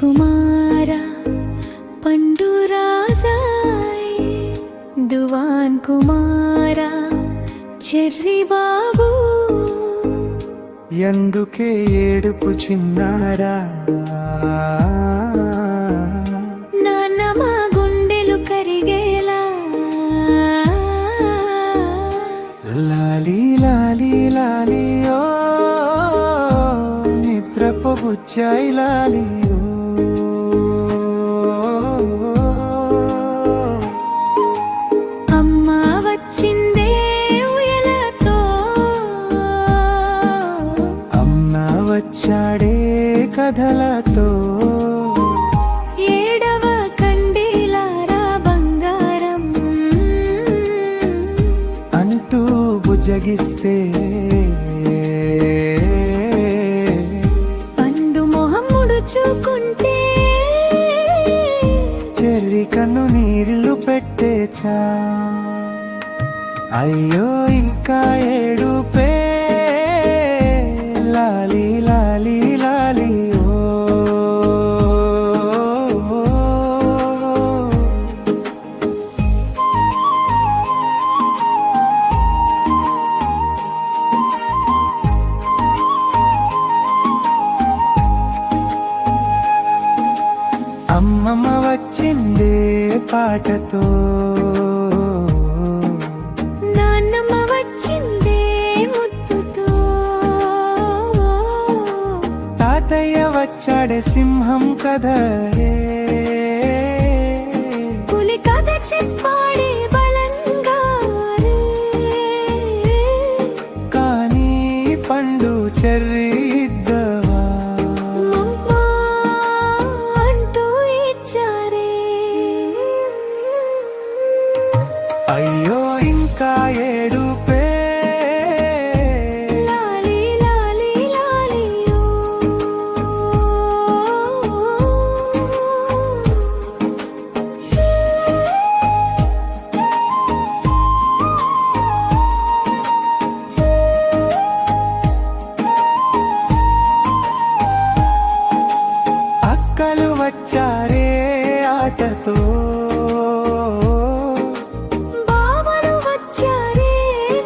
కుమార పండు రాజాయ్. దువాన్ కుమార చెర్రి బాబు. ఎందుకే ఏడుపు చిన్నారా? నాన్న మా గుండెలు కరిగేలా. లాలి లాలి లాలి బుచ్చాయి లాలి. అమ్మ వచ్చిందే ఉయలతో. అమ్మ వచ్చాడే కథలతో. ఏడవ కండిలారా బంగారం. అంటూ బుజ్జగిస్తే అయ్యో ఇంకా ఏడుపే లాలి లాలి లాలి ఓ. అమ్మమ్మ వచ్చిందే పాటతో. వచ్చాడే సింహం కథ పులి కథ చెప్పాడే బలంగా. కానీ పండు చెర్రి అయ్యో ఇంకా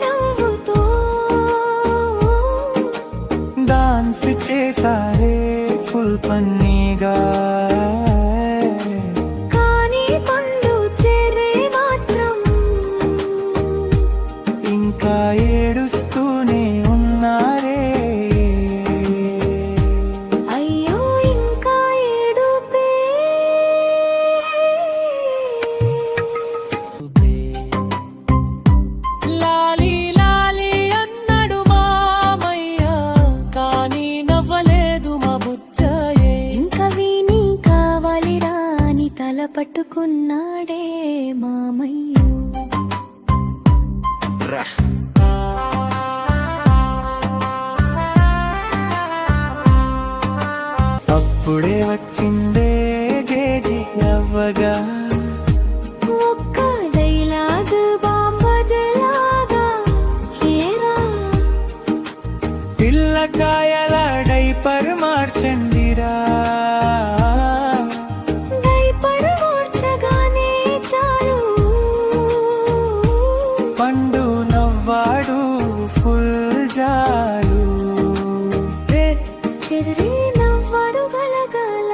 నవ్వుతో. డాన్స్ చేసారే ఫుల్ పన్నీగా అనుకున్నాడే మామయ్యో. జాలు. చెదిరి నవ్వడు గలగల.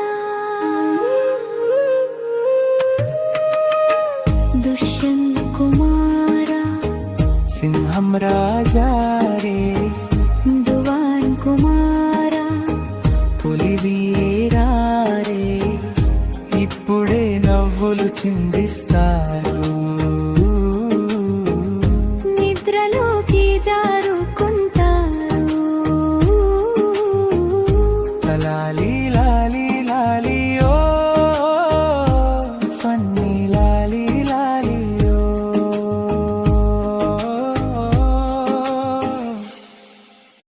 దుష్యంత్ కుమార. సింహం రాజా రే. దువాన్ కుమార. పులివి